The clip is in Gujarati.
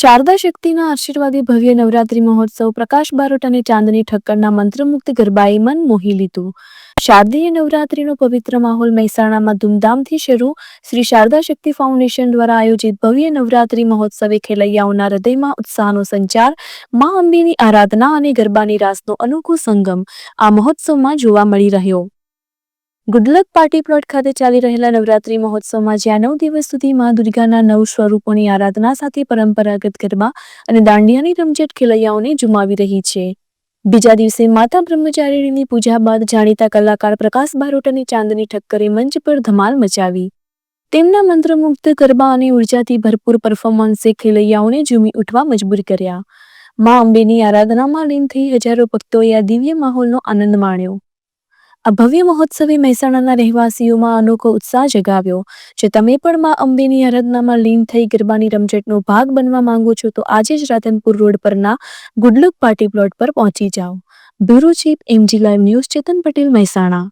શારદા શક્તિના આશીર્વાદી ભવ્ય નવરાત્રી મહોત્સવ પ્રકાશ બારોટ અને ચાંદની ઠક્કરના મંત્રમુક્ત ગરબાએ મન મોહી લીધું. શારદીય નવરાત્રીનો પવિત્ર માહોલ મહેસાણામાં ધૂમધામથી શરૂ શ્રી શારદા શક્તિ ફાઉન્ડેશન દ્વારા આયોજિત ભવ્ય નવરાત્રી મહોત્સવે ખેલૈયાઓના હૃદયમાં ઉત્સાહનો સંચાર, મા અંબેની આરાધના અને ગરબાની રાસનો અનોખો સંગમ આ મહોત્સવમાં જોવા મળી રહ્યો. ગુડલક પાર્ટી પ્લોટ ખાતે ચાલી રહેલા નવરાત્રી મહોત્સવમાં જ્યાં નવ દિવસ સુધી મા દુર્ગાના નવ સ્વરૂપોની આરાધના સાથે પરંપરાગત ગરબા અને દાંડિયાની રમઝટ ખેલૈયાઓને જુમાવી રહી છે. બીજા દિવસે માતા બ્રહ્મચારિણીની પૂજા બાદ જાણીતા કલાકાર પ્રકાશ બારોટ અને ચાંદની ઠક્કરે મંચ પર ધમાલ મચાવી. તેમના મંત્રમુગ્ધ ગરબા અને ઉર્જાથી ભરપૂર પરફોર્મન્સે ખેલૈયાઓને ઝૂમી ઉઠવા મજબૂર કર્યા. મા અંબેની આરાધનામાં લીન થઈ હજારો ભક્તોએ આ દિવ્ય માહોલનો આનંદ માણ્યો. આ ભવ્ય મહોત્સવે મહેસાણાના રહેવાસીઓમાં અનોખો ઉત્સાહ જગાવ્યો. જો તમે પણ મા અંબેની આરાધનામાં લીન થઈ ગરબાની રમઝટનો ભાગ બનવા માંગો છો, તો આજે જ રાધનપુર રોડ પરના ગુડલુક પાર્ટી પ્લોટ પર પહોંચી જાઓ. Bureau chief MG live news Chetan Patel, Mehsana.